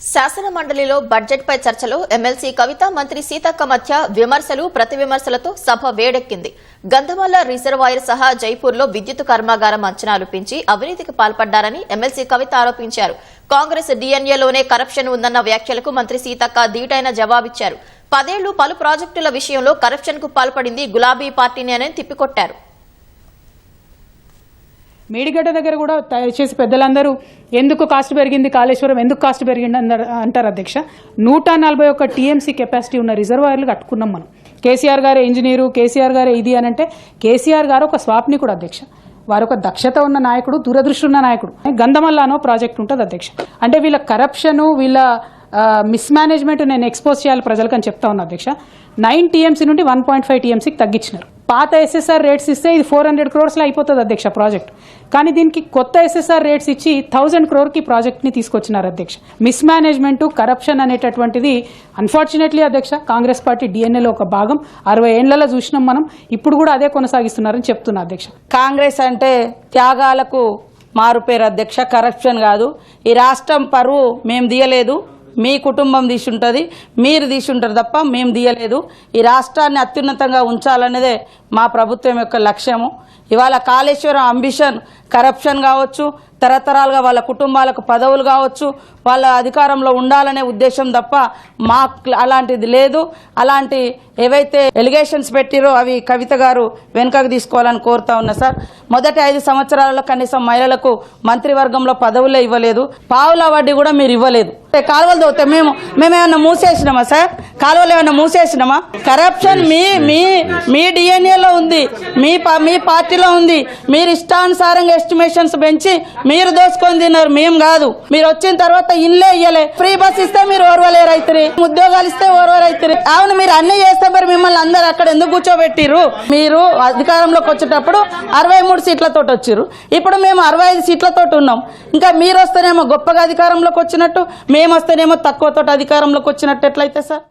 శాసన మండలిలో బడ్జెట్పై చర్చలో ఎమ్మెల్సీ కవిత మంత్రి సీతక్క మధ్య విమర్శలు ప్రతి విమర్శలతో సభ వేడెక్కింది. గంధమాల రిజర్వాయర్ సహా జైపూర్లో విద్యుత్ కర్మాగారం అంచనాలు పెంచి అవినీతికి పాల్పడ్డారని ఎమ్మెల్సీ కవిత ఆరోపించారు. కాంగ్రెస్ డీఎన్ఏలోనే కరప్షన్ ఉందన్న వ్యాఖ్యలకు మంత్రి సీతక్క ధీటైన జవాబిచ్చారు. పదేళ్ళు పలు ప్రాజెక్టుల విషయంలో కరప్షన్కు పాల్పడింది గులాబీ పార్టీనేనని తిప్పికొట్టారు. మేడిగడ్డ దగ్గర కూడా చేసి పెద్దలందరూ ఎందుకు కాస్ట్ పెరిగింది కాళేశ్వరం ఎందుకు కాస్ట్ పెరిగింది అంటారు అధ్యక్ష. నూట నలభై ఒక్క టీఎంసీ కెపాసిటీ ఉన్న రిజర్వాయర్లు కట్టుకున్నాం మనం. కేసీఆర్ గారే ఇంజనీరు కేసీఆర్ గారే ఇది అని అంటే కేసీఆర్ గారు ఒక స్వాప్నికుడు అధ్యక్ష. వారు ఒక దక్షత ఉన్న నాయకుడు దూరదృష్టి ఉన్న నాయకుడు. గంధమల్లానో ప్రాజెక్ట్ ఉంటుంది అధ్యక్ష. అంటే వీళ్ళ కరప్షను వీళ్ళ మిస్మేనేజ్మెంట్ నేను ఎక్స్పోజ్ చేయాలి ప్రజలకు అని చెప్తా ఉన్నా అధ్యక్ష. నైన్ టీఎంసీ నుండి వన్ పాయింట్ ఫైవ్ టీఎంసీకి తగ్గించినారు. పాత ఎస్ఎస్ఆర్ రేట్స్ ఇస్తే ఇది ఫోర్ హండ్రెడ్ క్రోర్స్లో అయిపోతుంది అధ్యక్ష ప్రాజెక్ట్ కానీ దీనికి కొత్త ఎస్ఎస్ఆర్ రేట్స్ ఇచ్చి థౌజండ్ క్రోర్కి ప్రాజెక్ట్ని తీసుకొచ్చినారు అధ్యక్ష. మిస్మేనేజ్మెంట్ కరప్షన్ అనేటటువంటిది అన్ఫార్చునేట్లీ అధ్యక్ష కాంగ్రెస్ పార్టీ డిఎన్ఏలో ఒక భాగం. అరవై ఏళ్ళలో చూసినాం మనం. ఇప్పుడు కూడా అదే కొనసాగిస్తున్నారని చెప్తున్నా అధ్యక్ష. కాంగ్రెస్ అంటే త్యాగాలకు మారుపేరు అధ్యక్ష కరప్షన్ కాదు. ఈ రాష్ట్రం పరువు మేము తీయలేదు. మీ కుటుంబం తీసుంటుంది మీరు తీసుంటారు తప్ప మేము తీయలేదు. ఈ రాష్ట్రాన్ని అత్యున్నతంగా ఉంచాలనేదే మా ప్రభుత్వం యొక్క లక్ష్యము. ఇవాళ కాళేశ్వరం అంబిషన్ కరప్షన్ కావచ్చు తరతరాలుగా వాళ్ళ కుటుంబాలకు పదవులు కావచ్చు వాళ్ళ అధికారంలో ఉండాలనే ఉద్దేశం తప్ప మా అలాంటిది లేదు. అలాంటి ఏవైతే ఎలిగేషన్స్ పెట్టిరో అవి కవిత గారు వెనుకకు తీసుకోవాలని కోరుతా ఉన్నా సార్. మొదటి ఐదు సంవత్సరాలలో కనీసం మహిళలకు మంత్రివర్గంలో పదవులే ఇవ్వలేదు. పావుల వడ్డీ కూడా మీరు ఇవ్వలేదు. కాలువలు తవ్వుతే మేము మేమేమన్నా మూసేసినామా సార్? కాలువలు ఏమన్నా మూసేసినామా? కరప్షన్ మీ మీ మీ డిఎన్ఏలో ఉంది. మీ మీ పార్టీలో ఉంది. మీరు ఇష్టానుసారంగా ఎస్టిమేషన్స్ పెంచి మీరు దోసుకొని తిన్నారు. మేము కాదు. మీరు వచ్చిన తర్వాత ఇల్లే ఇయ్యలే. ఫ్రీ బస్ ఇస్తే మీరు ఓర్వలేరు అవుతారు ఉద్యోగాలు ఇస్తే ఓర్వరు అవుతారు అవును మీరు అన్ని చేస్తే మరి మిమ్మల్ని అందరు అక్కడ ఎందుకు కూర్చోబెట్టిర్రు? మీరు అధికారంలోకి వచ్చేటప్పుడు అరవై మూడు సీట్లతో వచ్చిర్రు. ఇప్పుడు మేము అరవై ఐదు సీట్లతో ఉన్నాం. ఇంకా మీరు వస్తేనేమో గొప్పగా అధికారంలోకి వచ్చినట్టు మేము వస్తేనేమో తక్కువతో అధికారంలోకి వచ్చినట్టు ఎట్లయితే సార్?